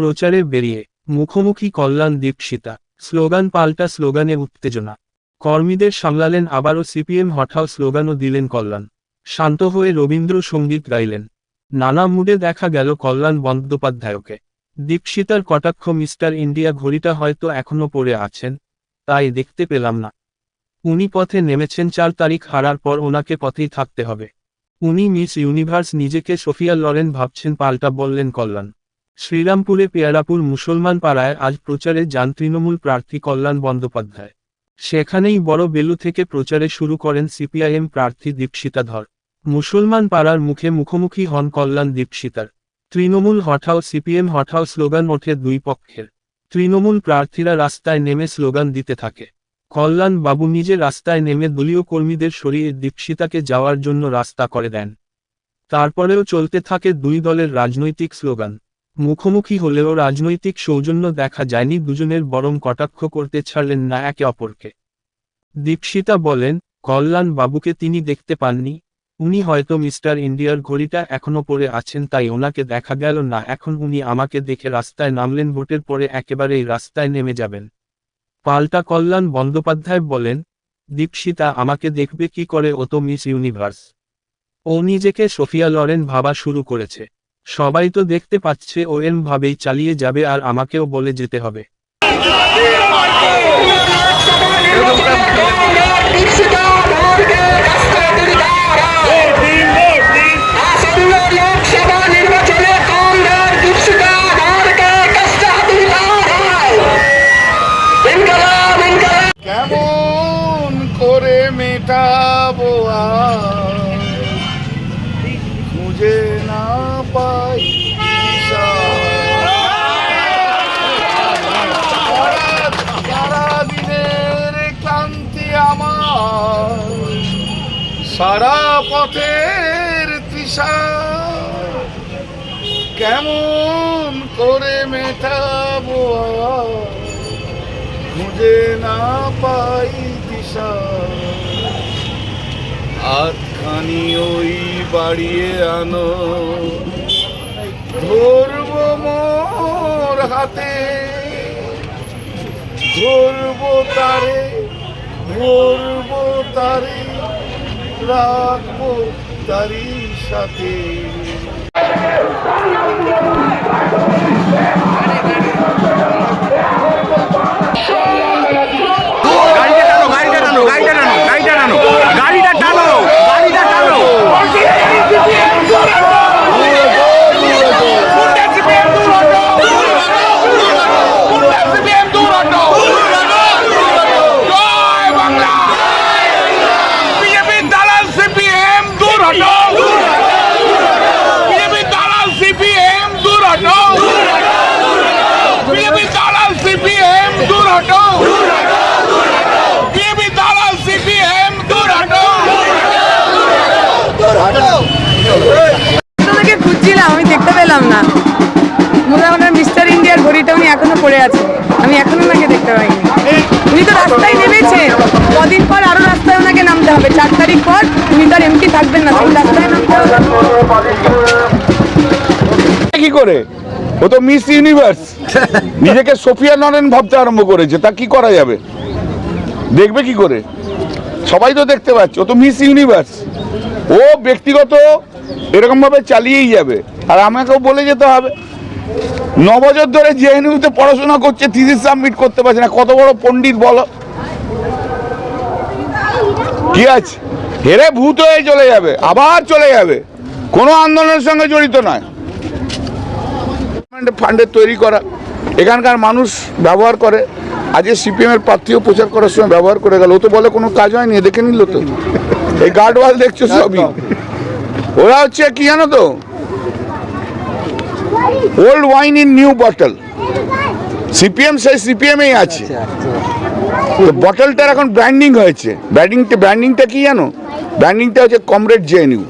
প্রচারে বেরিয়ে, মুখোমুখি কল্যাণ দীপশিতা স্লোগান পাল্টা স্লোগানে উত্তেজনা। কর্মীদের সামলালেন আবারও সিপিএম হঠাও স্লোগানও দিলেন কল্যাণ। শান্ত হয়ে রবীন্দ্রসঙ্গীত গাইলেন। নানা মুডে দেখা গেল কল্যাণ বন্দ্যোপাধ্যায়কে। দীপশিতার কটাক্ষ মিস্টার ইন্ডিয়া ঘড়িটা হয়তো এখনও পড়ে আছেন, তাই দেখতে পেলাম না। উনি পথে নেমেছেন চার তারিখ হারার পর ওনাকে পথেই থাকতে হবে। উনি মিস ইউনিভার্স নিজেকে সোফিয়া লরেন ভাবছেন পাল্টা বললেন কল্যাণ। শ্রীরামপুরে পেয়ারাপুর মুসলমান পাড়ায় আজ প্রচারে যান তৃণমূল প্রার্থী কল্যাণ বন্দ্যোপাধ্যায়। সেখানেই বড় বেলু থেকে প্রচারে শুরু করেন সিপিআইএম প্রার্থী দীপশিতা ধর মুসলমান পাড়ার মুখে মুখোমুখি হন কল্যাণ দীপশিতার। তৃণমূল হঠাও সিপিএম হঠাও স্লোগান ওঠে দুই পক্ষের। তৃণমূল প্রার্থীরা রাস্তায় নেমে স্লোগান দিতে থাকে। কল্যাণ বাবু নিজে রাস্তায় নেমে দলীয় কর্মীদের সরিয়ে দীপশিতাকে যাওয়ার জন্য রাস্তা করে দেন। তারপরেও চলতে থাকে দুই দলের রাজনৈতিক স্লোগান। মুখোমুখি হলেও রাজনৈতিক সৌজন্য দেখা যায়নি দুজনের, বরং কটাক্ষ করতে ছাড়লেন না একে অপরকে। দীপশিতা বলেন, কল্যাণ বাবুকে তিনি দেখতে পাননি। উনি হয়তো মিস্টার ইন্ডিয়ার ঘড়িটা এখনও পরে আছেন, তাই ওনাকে দেখা গেল না। এখন উনি আমাকে দেখে রাস্তায় নামলেন, ভোটের পরে একেবারেই রাস্তায় নেমে যাবেন। পাল্টা কল্যাণ বন্দ্যোপাধ্যায় বলেন, দীপশিতা, আমাকে দেখবে কি করে ও তো মিস ইউনিভার্স। ও নিজেকে সোফিয়া লরেন ভাবা শুরু করেছে। সবাই তো দেখতে পাচ্ছে ও এম ভাবেই চালিয়ে যাবে আর আমাকেও বলে যেতে হবে। খুঁজে না পাই পথের তৃষা। কেমন করে মেটাবো খুঁজে না পাই দিশা হাতখানি ওই বাড়িয়ে আনো। ধরবো মোর হাতে। ধরবো তারে ধরবো তারে। রাখব তারি সাথে গাড়িটা টানো গাড়িটা টানো গাড়িটা টানো গাড়িটা টানো। পড়ে আছে। আমি এখনও ওনাকে দেখতে পাইনি। উনি তো রাস্তায় নেমেছে। কদিন পর আরও রাস্তায় ওনাকে নামতে হবে। চার তারিখ পর উনি তো আর এমপি থাকবেন না রাস্তায় নামতে হবে। কি করে? ও তো মিস ইউনিভার্স। নিজেকে সোফিয়া নরেন ভাবতে আরম্ভ করেছে। তা কি করা যাবে? দেখবে কি করে? সবাই তো দেখতে পাচ্ছে। ও তো মিস ইউনিভার্স। ও ব্যক্তিগত এরকম ভাবে চালিয়েই যাবে। আর আমাকেও বলে যেতে হবে। ন বছর ধরে জেএনইউতে পড়াশোনা করছে থিসিস সাবমিট করতে পারছে না। কত বড় পণ্ডিত বলো? কি আছে? হেরে ভূত হয়ে চলে যাবে, আবার চলে যাবে। কোনো আন্দোলনের সঙ্গে জড়িত নয়। ফান্ডের তৈরি করা। এখানকার মানুষ ব্যবহার করে। আজকে সিপিএম এর প্রার্থীও প্রচার করার সময় ব্যবহার করে গেল। ও তো বলে কোনো কাজ হয়নি দেখে নিল তো। এই গার্ড ওয়াল দেখছ সবই। ওরা হচ্ছে কি জানো তো? Old wine in new bottle CPM সেই সিপিএমেই আছে। তো বটলটার এখন ব্র্যান্ডিং হয়েছে। ব্র্যান্ডিংটা ব্র্যান্ডিংটা কি জানো? ব্র্যান্ডিংটা হচ্ছে কমরেড জেএনইউ